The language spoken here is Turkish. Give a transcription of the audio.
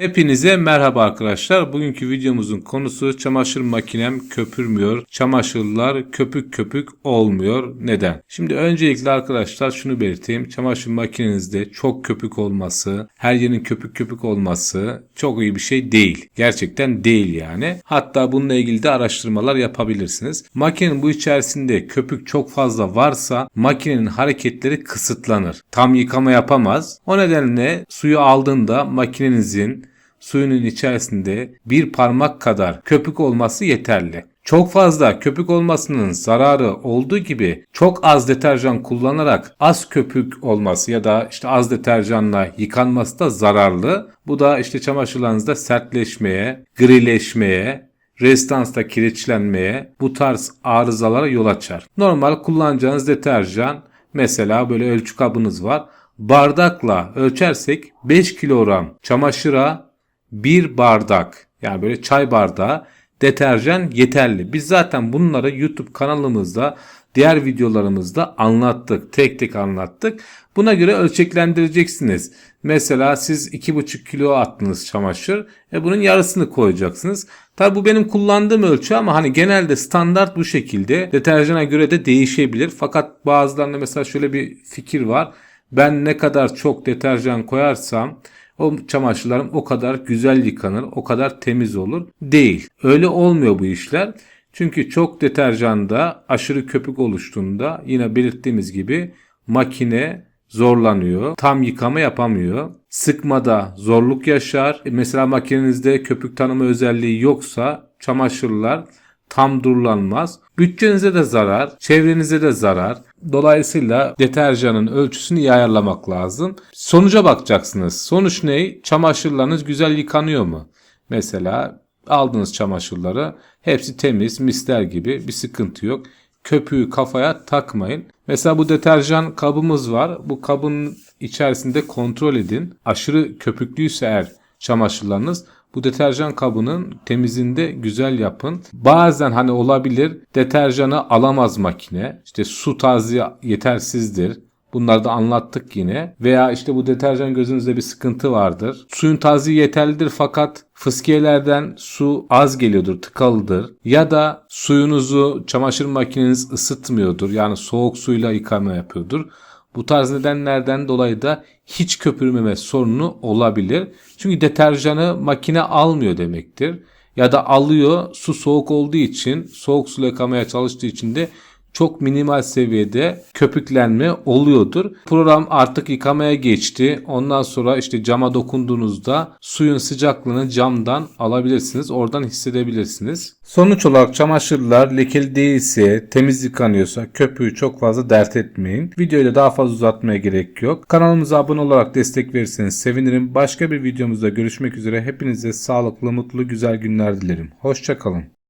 Hepinize merhaba arkadaşlar. Bugünkü videomuzun konusu çamaşır makinem köpürmüyor. Çamaşırlar köpük köpük olmuyor. Neden? Şimdi öncelikle arkadaşlar şunu belirteyim. Çamaşır makinenizde çok köpük olması, her yerin köpük köpük olması çok iyi bir şey değil. Gerçekten değil yani. Hatta bununla ilgili de araştırmalar yapabilirsiniz. Makinenin bu içerisinde köpük çok fazla varsa makinenin hareketleri kısıtlanır. Tam yıkama yapamaz. O nedenle suyu aldığında makinenizin suyunun içerisinde bir parmak kadar köpük olması yeterli. Çok fazla köpük olmasının zararı olduğu gibi çok az deterjan kullanarak az köpük olması ya da işte az deterjanla yıkanması da zararlı. Bu da işte çamaşırlarınızda sertleşmeye, grileşmeye, rezistansta kireçlenmeye, bu tarz arızalara yol açar. Normal kullanacağınız deterjan mesela böyle ölçü kabınız var. Bardakla ölçersek 5 kilogram çamaşıra bir bardak yani böyle çay bardağı deterjan yeterli. Biz zaten bunları YouTube kanalımızda diğer videolarımızda anlattık. Tek tek anlattık. Buna göre ölçeklendireceksiniz. Mesela siz 2,5 kilo attınız çamaşır. E bunun yarısını koyacaksınız. Tabi bu benim kullandığım ölçü ama hani genelde standart bu şekilde. Deterjana göre de değişebilir. Fakat bazılarında mesela şöyle bir fikir var. Ben ne kadar çok deterjan koyarsam o çamaşırlarım o kadar güzel yıkanır, o kadar temiz olur. Değil. Öyle olmuyor bu işler. Çünkü çok deterjanda aşırı köpük oluştuğunda yine belirttiğimiz gibi makine zorlanıyor. Tam yıkama yapamıyor. Sıkmada zorluk yaşar. E Mesela makinenizde köpük tanıma özelliği yoksa çamaşırlar tam durulanmaz. Bütçenize de zarar, çevrenize de zarar. Dolayısıyla deterjanın ölçüsünü iyi ayarlamak lazım. Sonuca bakacaksınız. Sonuç ne? Çamaşırlarınız güzel yıkanıyor mu? Mesela aldığınız çamaşırları hepsi temiz, misler gibi bir sıkıntı yok. Köpüğü kafaya takmayın. Mesela bu deterjan kabımız var. Bu kabın içerisinde kontrol edin. Aşırı köpüklüyse eğer çamaşırlarınız bu deterjan kabının temizinde güzel yapın. Bazen hani olabilir deterjanı alamaz makine. İşte su tarzı yetersizdir. Bunları da anlattık yine. Veya işte bu deterjan gözünüzde bir sıkıntı vardır. Suyun tarzı yeterlidir fakat fıskiyelerden su az geliyordur, tıkalıdır. Ya da suyunuzu çamaşır makineniz ısıtmıyordur. Yani soğuk suyla yıkama yapıyordur. Bu tarz nedenlerden dolayı da hiç köpürmeme sorunu olabilir. Çünkü deterjanı makine almıyor demektir. Ya da alıyor su soğuk olduğu için soğuk suyla yıkamaya çalıştığı için de çok minimal seviyede köpüklenme oluyordur. Program artık yıkamaya geçti. Ondan sonra işte cama dokunduğunuzda suyun sıcaklığını camdan alabilirsiniz. Oradan hissedebilirsiniz. Sonuç olarak çamaşırlar lekeli değilse, temiz yıkanıyorsa köpüğü çok fazla dert etmeyin. Videoyu da daha fazla uzatmaya gerek yok. Kanalımıza abone olarak destek verirseniz sevinirim. Başka bir videomuzda görüşmek üzere. Hepinize sağlıklı, mutlu, güzel günler dilerim. Hoşçakalın.